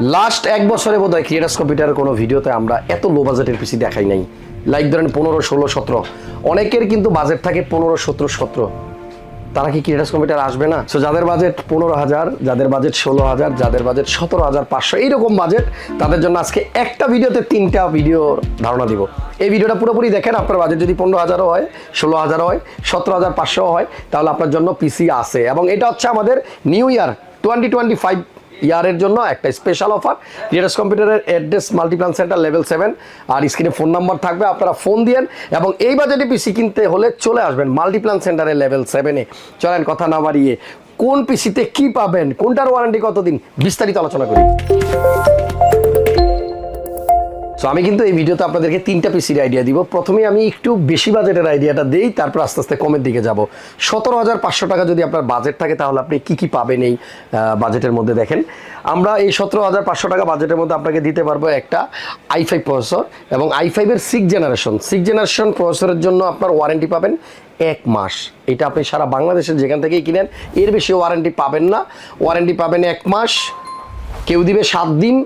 Last এক বছরে বোধ হয় ক্রিয়েটার্স কম্পিউটারের কোনো ভিডিওতে আমরা এত লো বাজেটের পিসি দেখাই নাই। লাইক ধরেন পনেরো, ষোলো, সতেরো। অনেকের কিন্তু বাজেট থাকে পনেরো, সতেরো সতেরো। তারা কি ক্রিয়েটার্স কম্পিউটার আসবে না? সো যাদের বাজেট পনেরো হাজার, যাদের বাজেট ষোলো হাজার, যাদের বাজেট সতেরো হাজার পাঁচশো, এইরকম বাজেট তাদের জন্য আজকে একটা ভিডিওতে তিনটা ভিডিও ধারণা দিব। এই ভিডিওটা পুরোপুরি দেখেন, আপনার বাজেট যদি পনেরো হাজারও হয়, ষোলো হাজারও হয়, সতেরো হাজার পাঁচশো হয়, তাহলে আপনার জন্য পিসি আছে। এবং এটা হচ্ছে আমাদের new year twenty twenty five ইয়ারের জন্য একটা স্পেশাল অফার ক্রিয়েটার্স কম্পিউটারের address multiplan centre level seven আর স্ক্রিনে ফোন নাম্বার থাকবে, আপনারা ফোন দিয়েন এবং এই বাজেটে পিসি কিনতে হলে চলে আসবেন মাল্টিপ্লান সেন্টারের লেভেল সেভেনে চলেন কথা না বাড়িয়ে, কোন পিসিতে কি পাবেন, কোনটার ওয়ারেন্টি কতদিন, বিস্তারিত আলোচনা করি। সো আমি কিন্তু এই ভিডিওতে আপনাদেরকে তিনটা পিসির আইডিয়া দিব। প্রথমে আমি একটু বেশি বাজেটের আইডিয়াটা দিই, তারপর আস্তে আস্তে কমের দিকে যাব। সতেরো হাজার পাঁচশো টাকা যদি আপনার বাজেট থাকে, তাহলে আপনি কি কি পাবেন এই বাজেটের মধ্যে দেখেন। আমরা এই সতেরো হাজার পাঁচশো টাকা বাজেটের মধ্যে আপনাকে দিতে পারব একটা আই ফাইভ প্রসেসর এবং আই ফাইভের সিক্স জেনারেশন সিক্স জেনারেশন প্রসেসরের জন্য আপনার ওয়ারেন্টি পাবেন এক মাস। এটা আপনি সারা বাংলাদেশের যেখান থেকেই কিনেন, এর বেশি ওয়ারেন্টি পাবেন না। ওয়ারেন্টি পাবেন এক মাস, কেউ দিবে সাত দিন,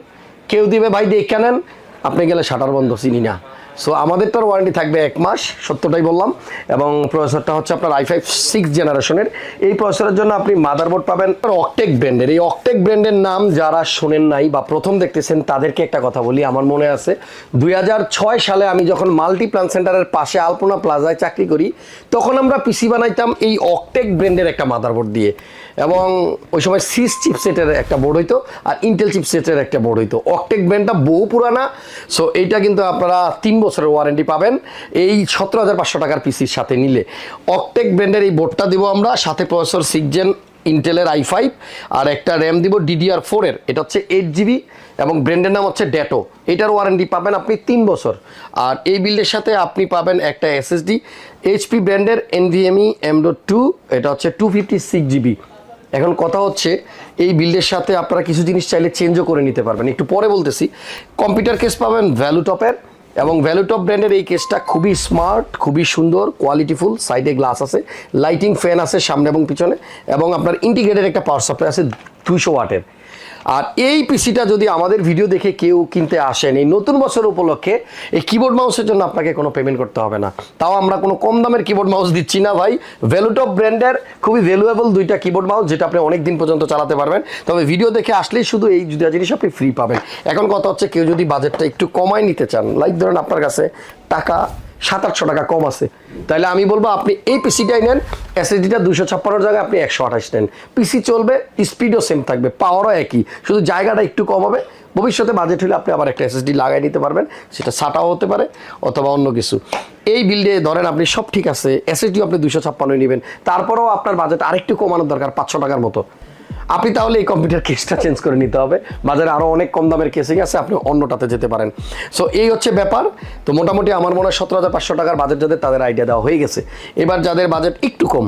কেউ দিবে ভাই দেখে নেন আপনি গেলে শাটার বন্ধ চিনি না। সো আমাদের তো ওয়ারেন্টি থাকবে এক মাস, সত্যটাই বললাম। এবং প্রসেসরটা হচ্ছে আপনার আই ফাইভ সিক্স জেনারেশনের এই প্রসেসরের জন্য আপনি মাদারবোর্ড পাবেন অকটেক ব্র্যান্ডের এই অকটেক ব্র্যান্ডের নাম যারা শোনেন নাই বা প্রথম দেখতেছেন, তাদেরকে একটা কথা বলি, আমার মনে আছে, দুই হাজার ছয় সালে আমি যখন মাল্টি প্ল্যান সেন্টারের পাশে আলপনা প্লাজায় চাকরি করি, তখন আমরা পিসি বানাইতাম এই অকটেক ব্র্যান্ডের একটা মাদারবোর্ড দিয়ে। এবং ওই সময় সিস চিপসেটের একটা বোর্ড হইতো, আর ইন্টেল চিপসেটের একটা বোর্ড হইতো। অকটেক ব্র্যান্ডটা বহু পুরানা সো এইটা কিন্তু আপনারা তিন বছরের ওয়ারেন্টি পাবেন। এই সতেরো হাজার পাঁচশো টাকার পিসির সাথে নিলে অকটেক ব্র্যান্ডের এই বোর্ডটা দিব আমরা, সাথে প্রসেসর সিক্স জেন ইন্টেলের আই ফাইভ আর একটা র্যাম দিব ডিডিআর ফোরের এটা হচ্ছে এইট জিবি এবং ব্র্যান্ডের নাম হচ্ছে ড্যাটো এটার ওয়ারেন্টি পাবেন আপনি তিন বছর। আর এই বিল্ডের সাথে আপনি পাবেন একটা এসএসডি এইচপি ব্র্যান্ডের এনভিএমই এমডো টু এটা হচ্ছে টু ফিফটি সিক্স জিবি এখন কথা হচ্ছে, এই বিল্ডের সাথে আপনারা কিছু জিনিস চাইলে চেঞ্জও করে নিতে পারবেন। একটু পরে বলতেছি কম্পিউটার কেস পাবেন ভ্যালুটপের এবং ভ্যালুটপ ব্র্যান্ডের এই কেসটা খুবই স্মার্ট খুবই সুন্দর কোয়ালিটিফুল সাইডে গ্লাস আছে লাইটিং ফ্যান আছে সামনে এবং পিছনে, এবং আপনার ইন্টিগ্রেটেড একটা পাওয়ার সাপ্লাই আছে দুইশো ওয়াটের আর এই পিসিটা যদি আমাদের ভিডিও দেখে কেউ কিনতে আসেন, এই নতুন বছর উপলক্ষে এই কিবোর্ড মাউসের জন্য আপনাকে কোনো পেমেন্ট করতে হবে না। তাও আমরা কোনো কম দামের কিবোর্ড মাউস দিচ্ছি না ভাই। ভ্যালুটপ ব্র্যান্ডের খুবই ভ্যালুয়েবল দুইটা কিবোর্ড মাউস যেটা আপনি অনেক দিন পর্যন্ত চালাতে পারবেন। তবে ভিডিও দেখে আসলেই শুধু এই দুটা জিনিস আপনি ফ্রি পাবেন। এখন কথা হচ্ছে কেউ যদি বাজেটটা একটু কমায় নিতে চান লাইক ধরেন আপনার কাছে টাকা সাত আটশো টাকা কম আছে। তাহলে আমি বলব, আপনি এই পিসিটাই নেন এসএসডিটা দুশো ছাপ্পান্নর জায়গায় আপনি একশো আঠাশ নেন। পিসি চলবে, স্পিডও সেম থাকবে পাওয়ারও একই। শুধু জায়গাটা একটু কম হবে। ভবিষ্যতে বাজেট হলে আপনি আবার একটা এসএসডি লাগাই নিতে পারবেন, সেটা সাটাও হতে পারে, অথবা অন্য কিছু। এই বিল্ডে ধরেন আপনি সব ঠিক আছে এসএসডিও আপনি দুশো ছাপ্পান্ন নেবেন। তারপরেও আপনার বাজেট আরেকটু কমানোর দরকার, পাঁচশো টাকার মতো। আপনি তাহলে এই কম্পিউটার কেসটা চেঞ্জ করে নিতে হবে। বাজারে আরও অনেক কম দামের কেসিং আছে, আপনি অন্যটাতে যেতে পারেন। সো এই হচ্ছে ব্যাপার। তো মোটামুটি আমার মনে হয় সতেরো হাজার পাঁচশো টাকার বাজেট যাদের, তাদের আইডিয়া দেওয়া হয়ে গেছে। এবার যাদের বাজেট একটু কম,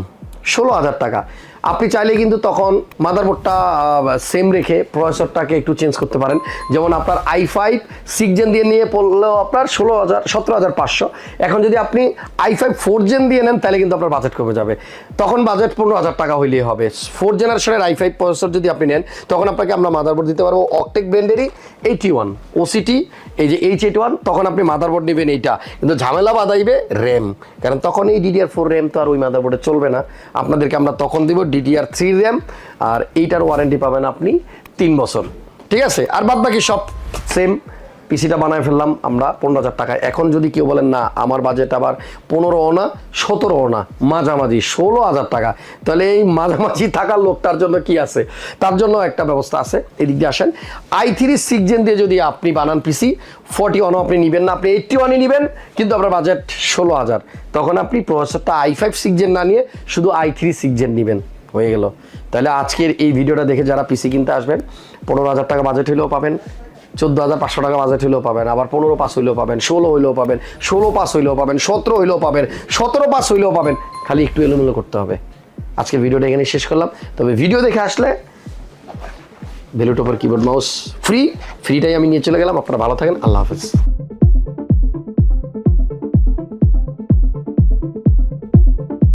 ষোলো হাজার টাকা। আপনি চাইলে কিন্তু তখন মাদারবোর্ডটা সেম রেখে প্রসেসরটাকে একটু চেঞ্জ করতে পারেন। যেমন আপনার আই ফাইভ সিক্স জেন দিয়ে নিয়ে পড়লেও আপনার ষোলো হাজার, সতেরো হাজার পাঁচশো। এখন যদি আপনি আই ফাইভ ফোর জেন দিয়ে নেন, তাহলে কিন্তু আপনার বাজেট কমে যাবে। তখন বাজেট পনেরো হাজার টাকা হইলেই হবে। ফোর জেনারেশনের আই ফাইভ প্রসেসর যদি আপনি নেন, তখন আপনাকে আমরা মাদারবোর্ড দিতে পারব অকটেক ব্র্যান্ডেরই এইটি ওয়ান ওসিটি এই যে এইচ এইট ওয়ান তখন আপনি মাদারবোর্ড নেবেন এইটা। কিন্তু ঝামেলা বাদাইবে র্যাম কারণ তখন এই ডিডিআর ফোর র্যাম তো আর ওই মাদারবোর্ডে চলবে না। আপনাদেরকে আমরা তখন দিব ডিডিআর থ্রি র্যাম আর এইটার ওয়ারেন্টি পাবেন আপনি তিন বছর। ঠিক আছে? আর বাদ বাকি সব সেম পিসিটা বানায় ফেললাম আমরা পনেরো হাজার টাকায়। এখন যদি কেউ বলেন, না, আমার বাজেট আবার পনেরো না সতেরো না, মাঝামাঝি, ষোলো হাজার টাকা। তাহলে এই মাঝামাঝি থাকার লোকটার জন্য কি আছে? তার জন্য একটা ব্যবস্থা আছে। এদিক দিয়ে আসেন। আই থ্রি সিক্স জেন দিয়ে যদি আপনি বানান পিসি ফর্টি ওয়ানও আপনি নেবেন না, আপনি এইটটি ওয়ানই নেবেন, কিন্তু আপনার বাজেট ষোলো হাজার। তখন আপনি প্রসেসরটা আই ফাইভ সিক্স জেন না নিয়ে শুধু আই থ্রি সিক্স জেন নেবেন। হয়ে গেল। তাহলে আজকের এই ভিডিওটা দেখে যারা পিসি কিনতে আসবেন, পনেরো হাজার টাকা বাজেট হলেও পাবেন, চোদ্দ হাজার পাঁচশো টাকা বাজেট হইলেও পাবেন, আবার পনেরো পাস হইলেও পাবেন, ষোলো হইলেও পাবেন, ষোলো পাস হইলেও পাবেন, সতেরো হইলেও পাবেন, সতেরো পাস হইলেও পাবেন, খালি একটু এলোমেলো করতে হবে। আজকে ভিডিওটা এখানে শেষ করলাম। তবে ভিডিও দেখে আসলে ভ্যালুটপের কিবোর্ড মাউস ফ্রি ফ্রিটাই আমি নিয়ে চলে গেলাম। আপনারা ভালো থাকেন, আল্লাহ হাফেজ।